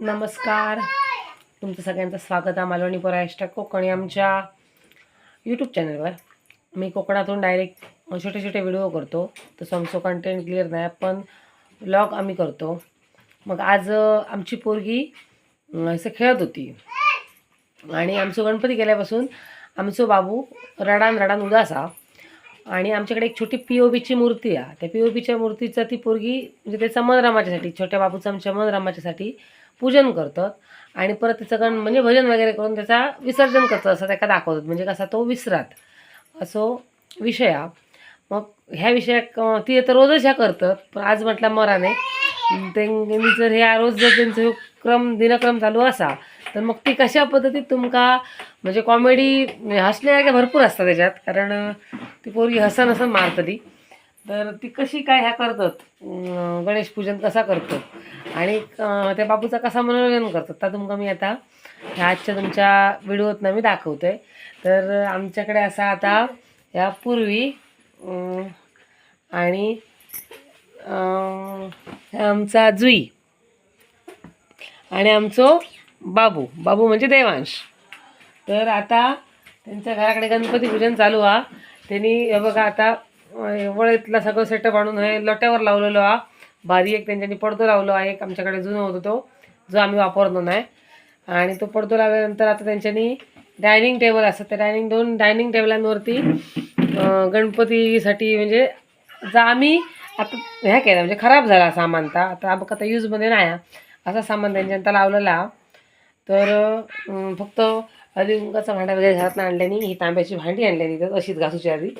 नमस्कार. तुमचं सगळ्यांचं स्वागत आहे मालवणी पोरा हॅशटॅग कोकणी आमच्या यूट्यूब चॅनलवर मी कोकणातून डायरेक्ट छोटे छोटे व्हिडिओ करतो. तसं आमचं कंटेंट क्लिअर नाही पण ब्लॉग आम्ही करतो. मग आज आमची पोरगी असं खेळत होती. आणि आमचं गणपती गेल्यापासून आमचं बाबू रडान रडान उदासा आणि आमच्याकडे एक छोटी पी ओ बीची मूर्ती आहे. त्या पी ओ बीच्या मूर्तीचं ती पोरगी म्हणजे त्याचा मनरामाच्यासाठी छोट्या बाबूचं आमच्या मनरामाच्यासाठी पूजन करतात आणि परत त्याचं गण म्हणजे भजन वगैरे करून त्याचा विसर्जन करतात असं त्याका दाखवतात. म्हणजे कसा तो विसरात. असो विषय मग ह्या विषयाक ती तर रोजच ह्या करतात पण आज म्हटलं मराने त्यांनी जर ह्या रोज जर त्यांचं क्रम दिनक्रम चालू असा तर मग ती कशा पद्धतीत तुमका म्हणजे कॉमेडी हसण्यासारख्या भरपूर असतात त्याच्यात. कारण ती पोरगी हसन हसन मारतली तर ती कशी काय ह्या करतात? गणेश पूजन कसा करतात आणि त्या बापूचा कसा मनोरंजन करतात तर तुमका मी आता ह्या आजच्या तुमच्या व्हिडिओतनं मी दाखवते तर आमच्याकडे असा आता ह्या पूर्वी आणि आमचा जुई आणि आमचो बाबू. बाबू म्हणजे देवांश. तर आता त्यांच्या घराकडे गणपती पूजन चालू हा. त्यांनी हे बघा आता वळेतला सगळं सेटअप आणून हे लोट्यावर लावलेलो हा. भारी एक त्यांच्यानी पडदो लावलो आहे एक आमच्याकडे जुनं होतो तो जो आम्ही वापरतो नाही. आणि तो पडदो लावल्यानंतर आता त्यांच्यानी डायनिंग टेबल असतं त्या डायनिंग दोन डायनिंग टेबलांवरती गणपतीसाठी म्हणजे जा आम्ही आता ह्या केलं म्हणजे खराब झाला सामान तर आता बघ आता यूजमध्ये नाही असा सामान त्यांच्या आता लावलेला. तर फक्त हळदी कुंकाचा भांडा वगैरे घरातनं आणल्यानी ही तांब्याची भांडी आणलेली तर अशीच घासूची आधी.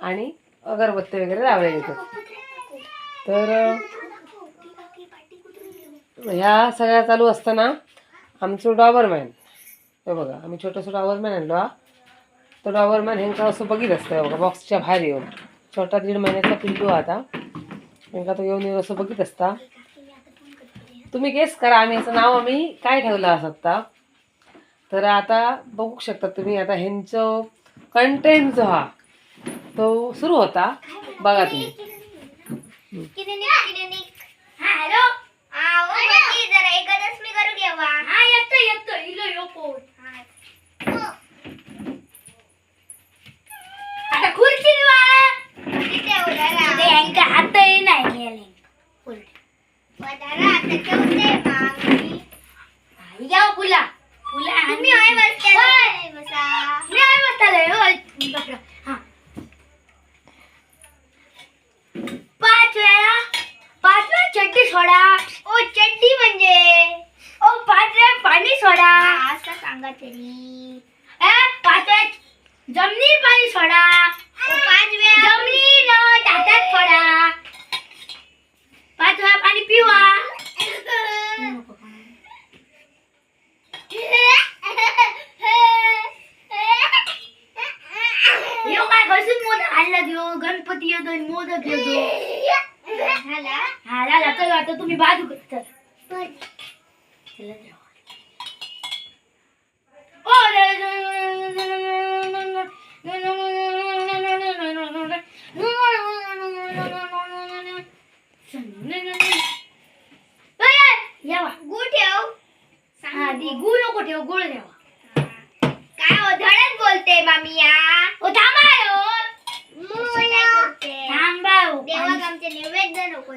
आणि अगरबत्ती वगैरे लावलेली तर. तर ह्या सगळ्या चालू असताना आमचं डॉबरमॅन हे बघा आम्ही छोटंसं डॉबरमॅन आणलो हा. तो डॉबरमॅन ह्यांका असं बघित असतं आहे बघा बॉक्सच्या बाहेर येऊन. छोटा दीड महिन्याचा पिल्लू हा आता. ह्यांका तो येऊन येऊन असं बघित असता. तुम्ही गेस करा आम्ही याचं नाव आम्ही काय ठेवलं असता तर आता बघू शकता तुम्ही आता ह्यांचं कंटेंट जो हा तो सुरू होता. बघा तुम्ही. हॅलो. आओ म्हणजे जरा एकादश मी करू देवा हा येतो येतो इलो यो पोट आता खुर्ची वा ते यांका हात नाही गेले आता या फुला फुला तुम्ही आहे बसता बसा मी आहे बसताले होय हा पाच वेळा पाच वेळा चड्डी सोडा ओ चड्डी म्हणजे ओ पाच वेळा पाणी सोडा असं सांगा तरी पाच वेळा जमिनी पाणी सोडा ओ पाच वेळा जमिनी न ताटात सोडा पाच वेळा पाणी पिवा यो काय घरसून मोदक आणला देऊ गणपती येतो आणि मोदक येतो हा झाला चल आता तुम्ही बाजू गुळ ठेव हा नको ठेव गुळ ठेवा काय हो धडच बोलते मामिया हो थांबा हो देवाक आमचे नैवेद्य नको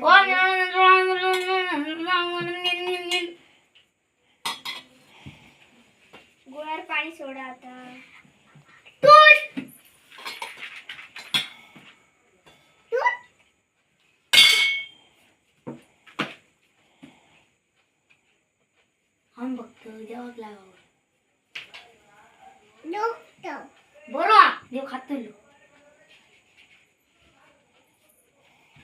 गुळावर पाणी सोडा आता हम बघतो देवाक लागावं बरोबर देव खातो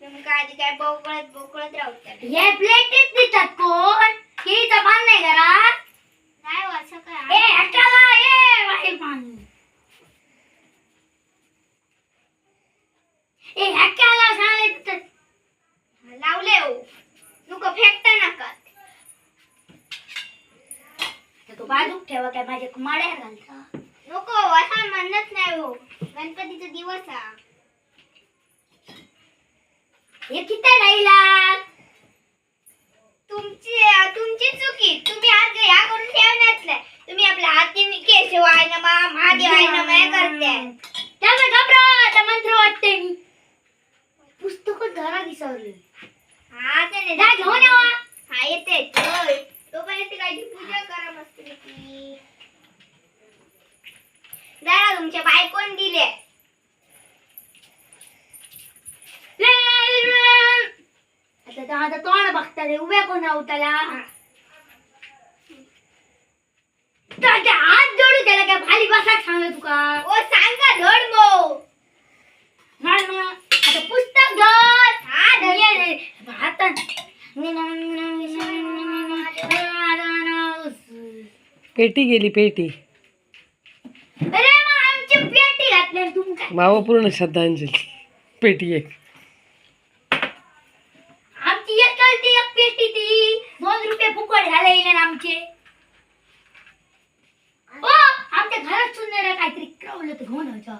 काय बोकळत बोकळत राहतात हे ही नाही घरात. हो, ए लावले हो. फेकता बाजूक ठेवा काय माझ्या माड्या घालता. नको असा म्हणत नाही हो. गणपतीचा दिवस हा हे किती राहिला तुमची तुमची चुकी तुम्ही आज ह्या करून ठेवण्यात नाही तुम्ही आपल्या हातीने केशवाय नमा महादेवाय नमा हे करताय त्यामुळे घबरा आता मंत्र वाटते मी पुस्तकच घरा विसरले हा ते नाही जा घेऊन यावा. हा येते होय तोपर्यंत काहीची पूजा करा मस्त जरा तुमच्या बायकोन दिले आता तर आता तोंड बघता रे उभ्या कोण उताला त्याच्या हात जोडू त्याला काय खाली बसा सांगलं तुका ओ सांगा धड मो. आता पुस्तक धर. हा धड. हातात पेटी गेली पेटी. अरे मग आमची पेटी घातली आणि तुम काय? भावपूर्ण श्रद्धांजली. पेटी एक. આપણને તો જોવાનું છે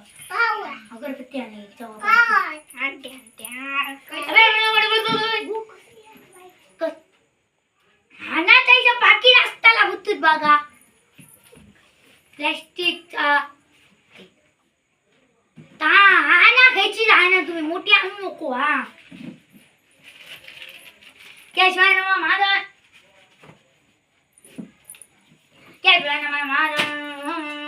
અગરબત્તી આને જવા હાના થઈ છે પાકી નાસ્તા લાગુ તું બાગા. પ્લાસ્ટિક તા હાના ખેંચી હાના તમે મોટી આમ મૂકો હા. કેશવાયના માધવ? કેશવાયના માધવ?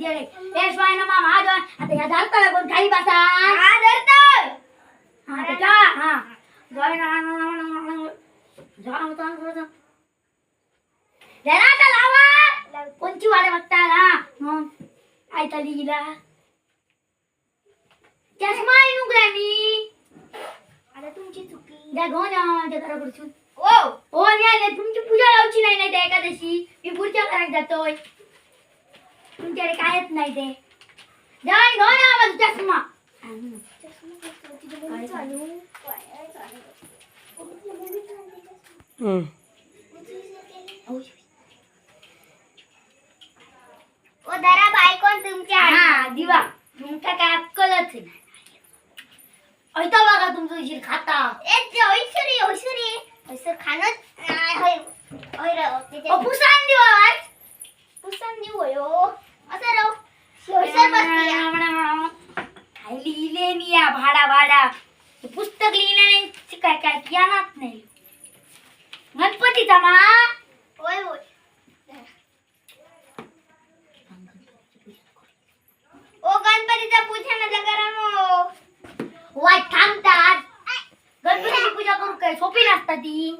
गेले पेशवाय ना मामा आज आता या झालता कोण खाली बसा. हा धरतो हा जा हा. जाय ना ना ना ना जा ना जा जरा आता लावा. कोणची वाडे बघता हा मग आयता लिहिला. चष्मा मी आता तुमची चुकी. द्या घेऊन या माझ्या घराकडसून ओ. हो नाही तुमची पूजा लावची नाही नाही त्या एकादशी. मी पुढच्या घरात जातोय. तुमच्याकडे कायच नाही ते जाऊन घेऊन या माझा चष्मा हम्म. ओ दरा बायकोन तुमच्या हा दिवा तुमका काय अक्कलच नाही ऐका बघा तुमचं उशीर खाता ए ते ओयसरी ओयसरी ओयसर खाणं नाही होय होय राव तिथे अहो, पुसान दिवा आज. पुसन देऊ काय लिहिले मी या भाडा भाडा? हे पुस्तक लिहिलं नाही काय काय ज्ञानात नाही. गणपतीचा मा. होय होय. ओ गणपतीचा पूजा नका करा मग वाय थांबतात. गणपतीची पूजा करू काय? सोपी नसता ती.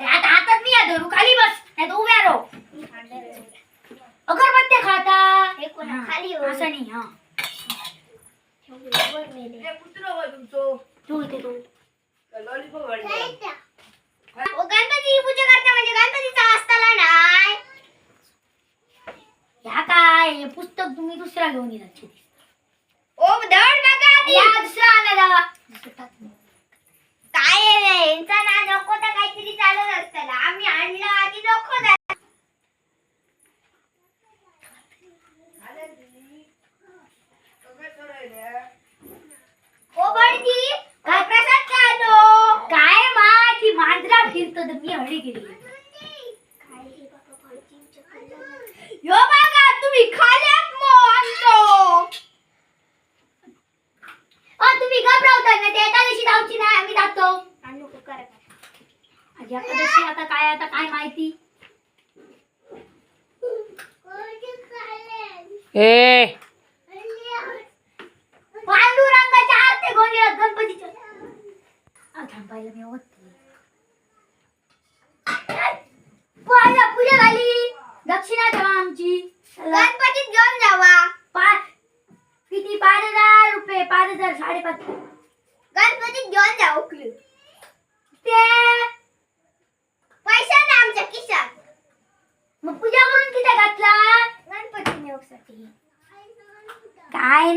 आता हातात मी या धरू खाली बस. नाही उभ्या राहू. अगरबत्ती खाता. हे कोणा हा, खाली हो. असं नाही हा. वर मेले. तू इथे तू. ओ गणपतीची पूजा करता म्हणजे गणपतीचा असताला नाही. ह्या काय हे पुस्तक तुम्ही दुसरा घेऊन येणार ओ धड बघा आधी. या दुसरा आणा जावा. काय आहे रे? यांचा ना नको तर काहीतरी चालत असताना आम्ही आणलं आधी नको जा- ओ बडजी काय प्रसाद का आणलो? काय मा ती मांजरा फिरतो तर मी हळी गेली यो बघा तुम्ही खाल्यात मो आणतो एकादशी आता काय आता काय माहिती? ए. पांडुरंगाच्या आरती गोंधळात गणपतीच्या. आ, थांबायला मी होते पहिला पूजा झाली दक्षिणा ठेवा आमची. गणपतीत घेऊन जावा. पाच किती पाच हजार रुपये पाच हजार साडेपाच गणपतीत घेऊन जा उकलू ते पैसा ना आमच्या खिशात. मग पूजा करून किती घातला गणपती नेऊसाठी काय